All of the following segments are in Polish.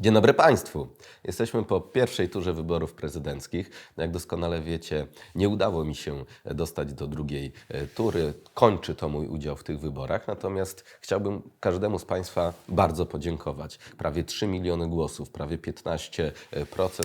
Dzień dobry Państwu. Jesteśmy po pierwszej turze wyborów prezydenckich. Jak doskonale wiecie, nie udało mi się dostać do drugiej e, tury. Kończy to mój udział w tych wyborach. Natomiast chciałbym każdemu z Państwa bardzo podziękować. Prawie 3 miliony głosów, prawie 15%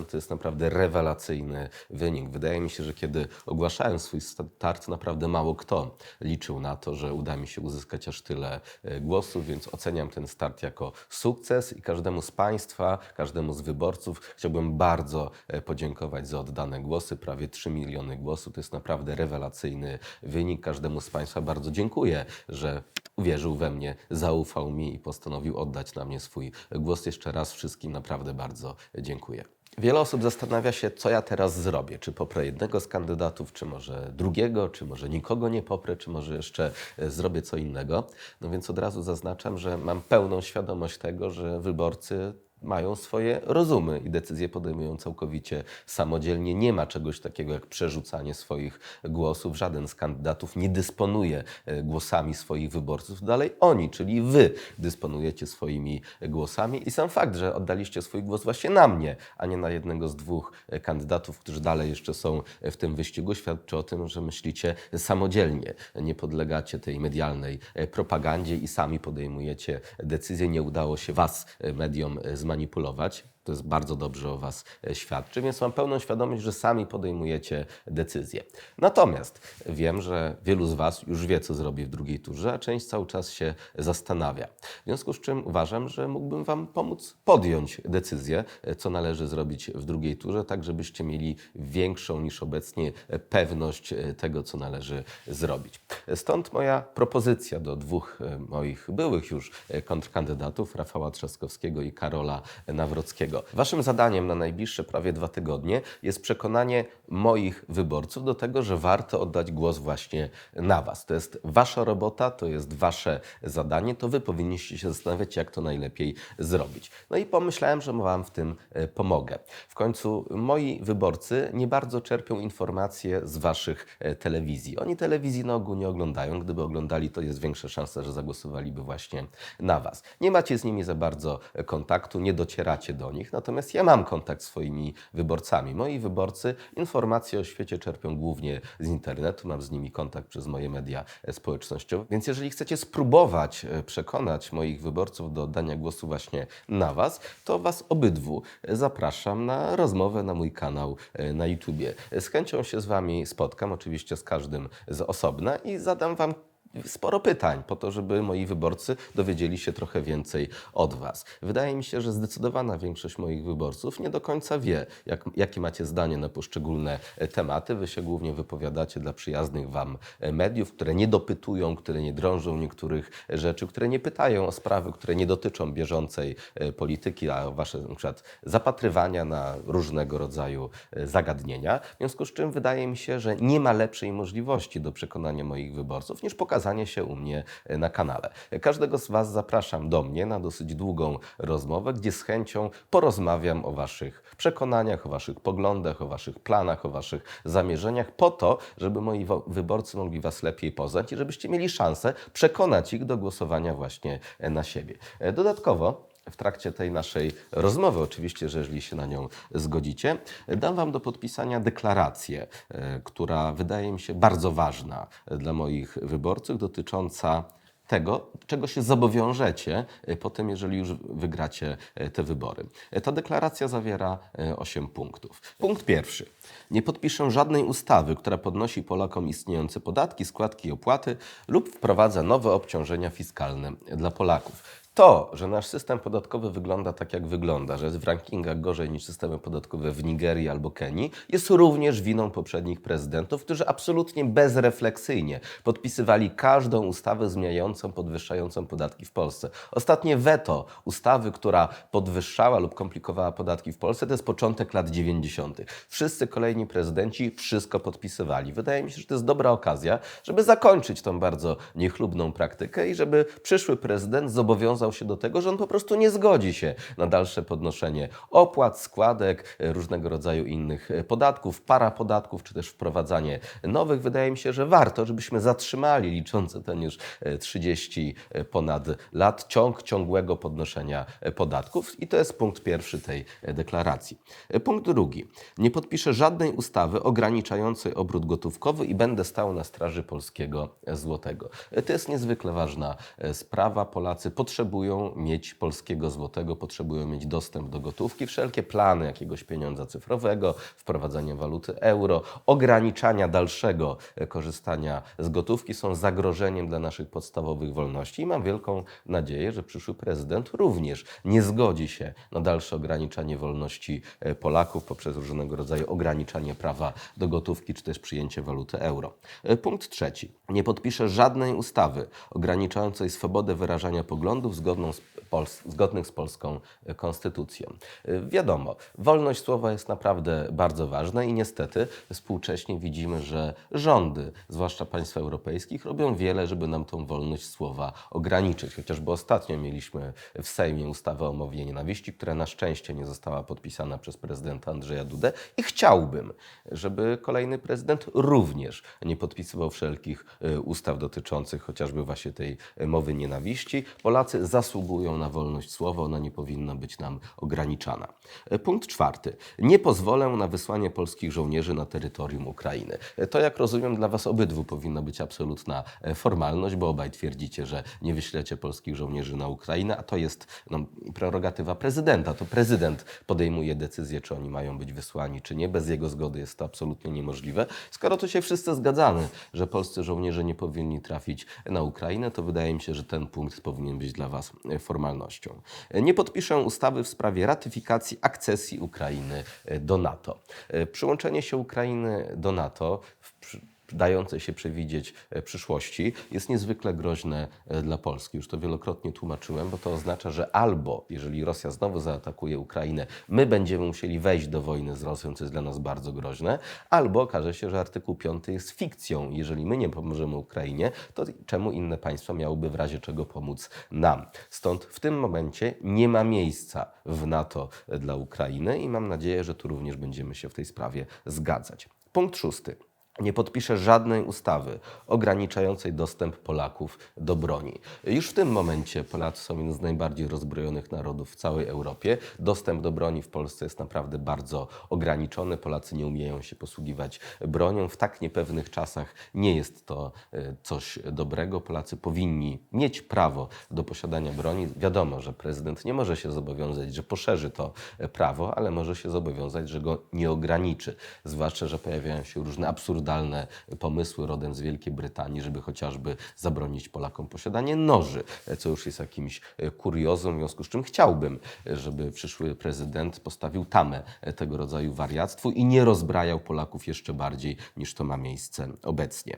to jest naprawdę rewelacyjny wynik. Wydaje mi się, że kiedy ogłaszałem swój start, naprawdę mało kto liczył na to, że uda mi się uzyskać aż tyle e, głosów, więc oceniam ten start jako sukces i każdemu z Państwa, każdemu z wyborców chciałbym bardzo e, podziękować za oddane głosy. Prawie 3 miliony głosów to jest naprawdę rewelacyjny wynik. Każdemu z Państwa bardzo dziękuję, że uwierzył we mnie, zaufał mi i postanowił oddać na mnie swój głos. Jeszcze raz wszystkim naprawdę bardzo dziękuję. Wiele osób zastanawia się, co ja teraz zrobię. Czy poprę jednego z kandydatów, czy może drugiego, czy może nikogo nie poprę, czy może jeszcze e, zrobię co innego. No więc od razu zaznaczam, że mam pełną świadomość tego, że wyborcy mają swoje rozumy i decyzje podejmują całkowicie samodzielnie. Nie ma czegoś takiego jak przerzucanie swoich głosów. Żaden z kandydatów nie dysponuje e, głosami swoich wyborców. Dalej oni, czyli wy dysponujecie swoimi głosami i sam fakt, że oddaliście swój głos właśnie na mnie, a nie na jednego z dwóch e, kandydatów, którzy dalej jeszcze są w tym wyścigu, świadczy o tym, że myślicie samodzielnie. Nie podlegacie tej medialnej e, propagandzie i sami podejmujecie decyzje. Nie udało się was, e, mediom, e, zmanipulować. To jest bardzo dobrze o Was e, świadczy, więc mam pełną świadomość, że sami podejmujecie decyzje. Natomiast wiem, że wielu z Was już wie, co zrobi w drugiej turze, a część cały czas się zastanawia. W związku z czym uważam, że mógłbym Wam pomóc podjąć decyzję, e, co należy zrobić w drugiej turze, tak żebyście mieli większą niż obecnie e, pewność tego, co należy zrobić. Stąd moja propozycja do dwóch moich byłych już kontrkandydatów, Rafała Trzaskowskiego i Karola Nawrockiego. Waszym zadaniem na najbliższe prawie dwa tygodnie jest przekonanie moich wyborców do tego, że warto oddać głos właśnie na Was. To jest Wasza robota, to jest Wasze zadanie, to Wy powinniście się zastanawiać, jak to najlepiej zrobić. No i pomyślałem, że Wam w tym e, pomogę. W końcu moi wyborcy nie bardzo czerpią informacje z Waszych e, telewizji. Oni telewizji na ogół nie oglądają. Gdyby oglądali, to jest większa szansa, że zagłosowaliby właśnie na Was. Nie macie z nimi za bardzo e, kontaktu, nie docieracie do nich, natomiast ja mam kontakt z swoimi wyborcami. Moi wyborcy informacje o świecie czerpią głównie z internetu, mam z nimi kontakt przez moje media społecznościowe. Więc jeżeli chcecie spróbować e, przekonać moich wyborców do oddania głosu właśnie na Was, to Was obydwu zapraszam na rozmowę na mój kanał e, na YouTubie. Z chęcią się z Wami spotkam, oczywiście z każdym z osobna i zadam Wam sporo pytań po to, żeby moi wyborcy dowiedzieli się trochę więcej od Was. Wydaje mi się, że zdecydowana większość moich wyborców nie do końca wie, jak, jakie macie zdanie na poszczególne e, tematy. Wy się głównie wypowiadacie dla przyjaznych Wam e, mediów, które nie dopytują, które nie drążą niektórych rzeczy, które nie pytają o sprawy, które nie dotyczą bieżącej e, polityki, a Wasze na przykład zapatrywania na różnego rodzaju e, zagadnienia. W związku z czym wydaje mi się, że nie ma lepszej możliwości do przekonania moich wyborców niż pokazanie się u mnie e, na kanale. Każdego z Was zapraszam do mnie na dosyć długą rozmowę, gdzie z chęcią porozmawiam o Waszych przekonaniach, o Waszych poglądach, o Waszych planach, o Waszych zamierzeniach, po to, żeby moi wyborcy mogli Was lepiej poznać i żebyście mieli szansę przekonać ich do głosowania właśnie e, na siebie. E, Dodatkowo w trakcie tej naszej rozmowy, oczywiście, że jeżeli się na nią zgodzicie, dam Wam do podpisania deklarację, e, która wydaje mi się bardzo ważna dla moich wyborców, dotycząca tego, czego się zobowiążecie e, po tym, jeżeli już wygracie e, te wybory. E, Ta deklaracja zawiera 8 punktów. Punkt pierwszy. Nie podpiszę żadnej ustawy, która podnosi Polakom istniejące podatki, składki i opłaty lub wprowadza nowe obciążenia fiskalne dla Polaków. To, że nasz system podatkowy wygląda tak, jak wygląda, że jest w rankingach gorzej niż systemy podatkowe w Nigerii albo Kenii, jest również winą poprzednich prezydentów, którzy absolutnie bezrefleksyjnie podpisywali każdą ustawę zmieniającą, podwyższającą podatki w Polsce. Ostatnie weto ustawy, która podwyższała lub komplikowała podatki w Polsce, to jest początek lat 90. Wszyscy kolejni prezydenci wszystko podpisywali. Wydaje mi się, że to jest dobra okazja, żeby zakończyć tą bardzo niechlubną praktykę i żeby przyszły prezydent zobowiązał zobowiązał się do tego, że on po prostu nie zgodzi się na dalsze podnoszenie opłat, składek, e, różnego rodzaju innych e, podatków, parapodatków, czy też wprowadzanie nowych. Wydaje mi się, że warto, żebyśmy zatrzymali liczące ten już e, 30 ponad lat ciąg ciągłego podnoszenia e, podatków i to jest punkt pierwszy tej e, deklaracji. E, Punkt drugi. Nie podpiszę żadnej ustawy ograniczającej obrót gotówkowy i będę stał na straży polskiego e, złotego. E, To jest niezwykle ważna e, sprawa. Polacy potrzebują mieć polskiego złotego, potrzebują mieć dostęp do gotówki. Wszelkie plany jakiegoś pieniądza cyfrowego, wprowadzania waluty euro, ograniczania dalszego e, korzystania z gotówki są zagrożeniem dla naszych podstawowych wolności i mam wielką nadzieję, że przyszły prezydent również nie zgodzi się na dalsze ograniczanie wolności e, Polaków poprzez różnego rodzaju ograniczanie prawa do gotówki czy też przyjęcie waluty euro. E, Punkt trzeci. Nie podpiszę żadnej ustawy ograniczającej swobodę wyrażania poglądów zgodną z zgodnych z polską e, konstytucją. E, Wiadomo, wolność słowa jest naprawdę bardzo ważna i niestety współcześnie widzimy, że rządy, zwłaszcza państw europejskich, robią wiele, żeby nam tą wolność słowa ograniczyć. Chociażby ostatnio mieliśmy w Sejmie ustawę o mowie nienawiści, która na szczęście nie została podpisana przez prezydenta Andrzeja Dudę i chciałbym, żeby kolejny prezydent również nie podpisywał wszelkich e, ustaw dotyczących chociażby właśnie tej mowy nienawiści. Polacy zasługują na wolność słowa, ona nie powinna być nam ograniczana. E, Punkt czwarty. Nie pozwolę na wysłanie polskich żołnierzy na terytorium Ukrainy. E, To, jak rozumiem, dla Was obydwu powinna być absolutna e, formalność, bo obaj twierdzicie, że nie wyślecie polskich żołnierzy na Ukrainę, a to jest no, prerogatywa prezydenta. To prezydent podejmuje decyzję, czy oni mają być wysłani, czy nie. Bez jego zgody jest to absolutnie niemożliwe. Skoro to się wszyscy zgadzamy, że polscy żołnierze nie powinni trafić na Ukrainę, to wydaje mi się, że ten punkt powinien być dla Was formalnością. Nie podpiszę ustawy w sprawie ratyfikacji akcesji Ukrainy do NATO. E, Przyłączenie się Ukrainy do NATO w dającej się przewidzieć e, przyszłości, jest niezwykle groźne e, dla Polski. Już to wielokrotnie tłumaczyłem, bo to oznacza, że albo, jeżeli Rosja znowu zaatakuje Ukrainę, my będziemy musieli wejść do wojny z Rosją, co jest dla nas bardzo groźne, albo okaże się, że artykuł 5 jest fikcją. Jeżeli my nie pomożemy Ukrainie, to czemu inne państwa miałyby w razie czego pomóc nam? Stąd w tym momencie nie ma miejsca w NATO e, dla Ukrainy i mam nadzieję, że tu również będziemy się w tej sprawie zgadzać. Punkt szósty. Nie podpiszę żadnej ustawy ograniczającej dostęp Polaków do broni. Już w tym momencie Polacy są jednym z najbardziej rozbrojonych narodów w całej Europie. Dostęp do broni w Polsce jest naprawdę bardzo ograniczony. Polacy nie umieją się posługiwać bronią. W tak niepewnych czasach nie jest to e, coś dobrego. Polacy powinni mieć prawo do posiadania broni. Wiadomo, że prezydent nie może się zobowiązać, że poszerzy to e, prawo, ale może się zobowiązać, że go nie ograniczy. Zwłaszcza, że pojawiają się różne absurdalne pomysły rodem z Wielkiej Brytanii, żeby chociażby zabronić Polakom posiadanie noży, co już jest jakimś e, kuriozum, w związku z czym chciałbym, e, żeby przyszły prezydent postawił tamę e, tego rodzaju wariactwu i nie rozbrajał Polaków jeszcze bardziej niż to ma miejsce obecnie.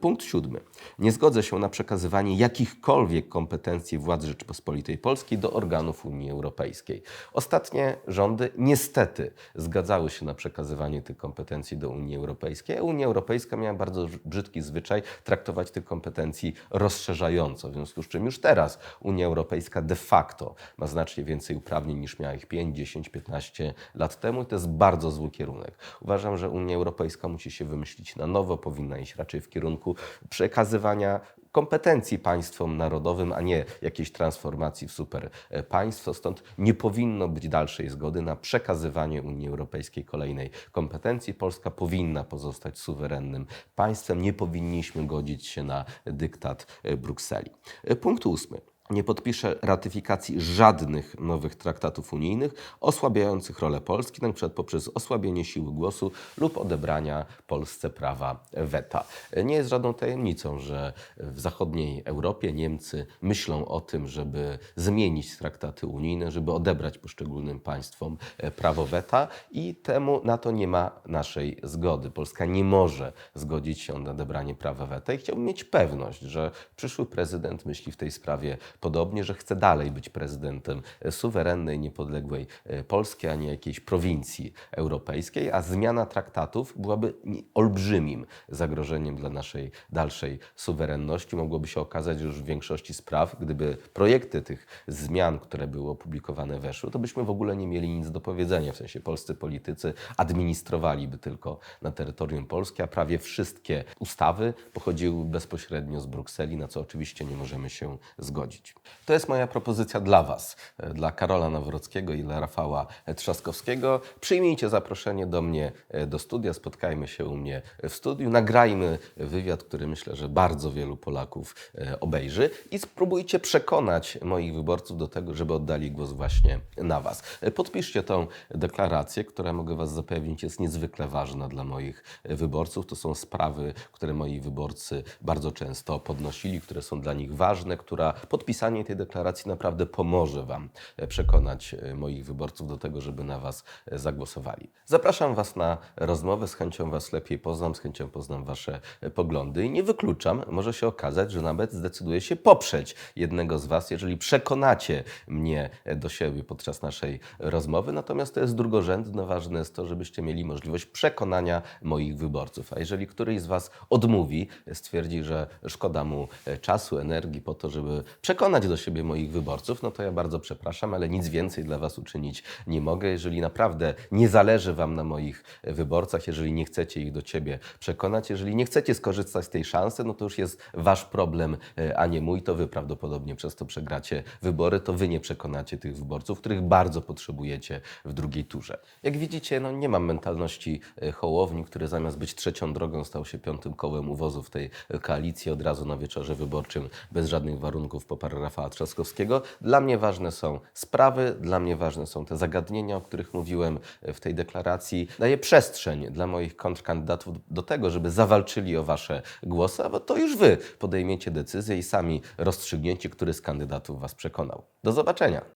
Punkt siódmy. Nie zgodzę się na przekazywanie jakichkolwiek kompetencji władz Rzeczypospolitej Polskiej do organów Unii Europejskiej. Ostatnie rządy niestety zgadzały się na przekazywanie tych kompetencji do Unii Europejskiej, a Unia Europejska miała bardzo brzydki zwyczaj traktować tych kompetencji rozszerzająco, w związku z czym już teraz Unia Europejska de facto ma znacznie więcej uprawnień niż miała ich 5, 10, 15 lat temu i to jest bardzo zły kierunek. Uważam, że Unia Europejska musi się wymyślić na nowo, powinna iść raczej w kierunku przekazywania kompetencji państwom narodowym, a nie jakiejś transformacji w super państwo. Stąd nie powinno być dalszej zgody na przekazywanie Unii Europejskiej kolejnej kompetencji. Polska powinna pozostać suwerennym państwem. Nie powinniśmy godzić się na dyktat Brukseli. Punkt ósmy. Nie podpiszę ratyfikacji żadnych nowych traktatów unijnych osłabiających rolę Polski, przykład poprzez osłabienie siły głosu lub odebrania Polsce prawa weta. Nie jest żadną tajemnicą, że w zachodniej Europie Niemcy myślą o tym, żeby zmienić traktaty unijne, żeby odebrać poszczególnym państwom e, prawo weta i temu na to nie ma naszej zgody. Polska nie może zgodzić się na odebranie prawa weta i chciałbym mieć pewność, że przyszły prezydent myśli w tej sprawie podobnie, że chce dalej być prezydentem suwerennej, niepodległej e, Polski, a nie jakiejś prowincji europejskiej, a zmiana traktatów byłaby olbrzymim zagrożeniem dla naszej dalszej suwerenności. Mogłoby się okazać, że już w większości spraw, gdyby projekty tych zmian, które były opublikowane, weszły, to byśmy w ogóle nie mieli nic do powiedzenia. W sensie polscy politycy administrowaliby tylko na terytorium Polski, a prawie wszystkie ustawy pochodziły bezpośrednio z Brukseli, na co oczywiście nie możemy się zgodzić. To jest moja propozycja dla Was, e, dla Karola Nawrockiego i dla Rafała Trzaskowskiego. Przyjmijcie zaproszenie do mnie e, do studia, spotkajmy się u mnie w studiu, nagrajmy wywiad, który myślę, że bardzo wielu Polaków e, obejrzy i spróbujcie przekonać moich wyborców do tego, żeby oddali głos właśnie na Was. Podpiszcie tą deklarację, która mogę Was zapewnić jest niezwykle ważna dla moich wyborców. To są sprawy, które moi wyborcy bardzo często podnosili, które są dla nich ważne, która podpisanie tej deklaracji naprawdę pomoże Wam e, przekonać e, moich wyborców do tego, żeby na Was e, zagłosowali. Zapraszam Was na rozmowę, z chęcią Was lepiej poznam, z chęcią poznam Wasze poglądy i nie wykluczam, może się okazać, że nawet zdecyduję się poprzeć jednego z Was, jeżeli przekonacie mnie do siebie podczas naszej rozmowy. Natomiast to jest drugorzędne, ważne jest to, żebyście mieli możliwość przekonania moich wyborców. A jeżeli któryś z Was odmówi, stwierdzi, że szkoda mu czasu, energii po to, żeby przekonać do siebie moich wyborców, no to ja bardzo przepraszam, ale nic więcej dla Was uczynić nie mogę. Jeżeli naprawdę nie zależy Wam na moich wyborcach, jeżeli nie chcecie ich do Ciebie przekonać, jeżeli nie chcecie skorzystać z tej szansy, no to już jest Wasz problem, e, a nie mój. To Wy prawdopodobnie przez to przegracie wybory, to Wy nie przekonacie tych wyborców, których bardzo potrzebujecie w drugiej turze. Jak widzicie, no nie mam mentalności e, Hołowni, który zamiast być trzecią drogą stał się piątym kołem uwozu w tej e, koalicji. Od razu na wieczorze wyborczym bez żadnych warunków poparł Rafała Trzaskowskiego. Dla mnie ważne są sprawy, dla mnie ważne są te zagadnienia, o których mówiłem e, w tej deklaracji. Daję przestrzeń dla moich kontrkandydatów do tego, żeby zawalczyli o wasze głosy, a to już wy podejmiecie decyzję i sami rozstrzygnięcie, który z kandydatów was przekonał. Do zobaczenia.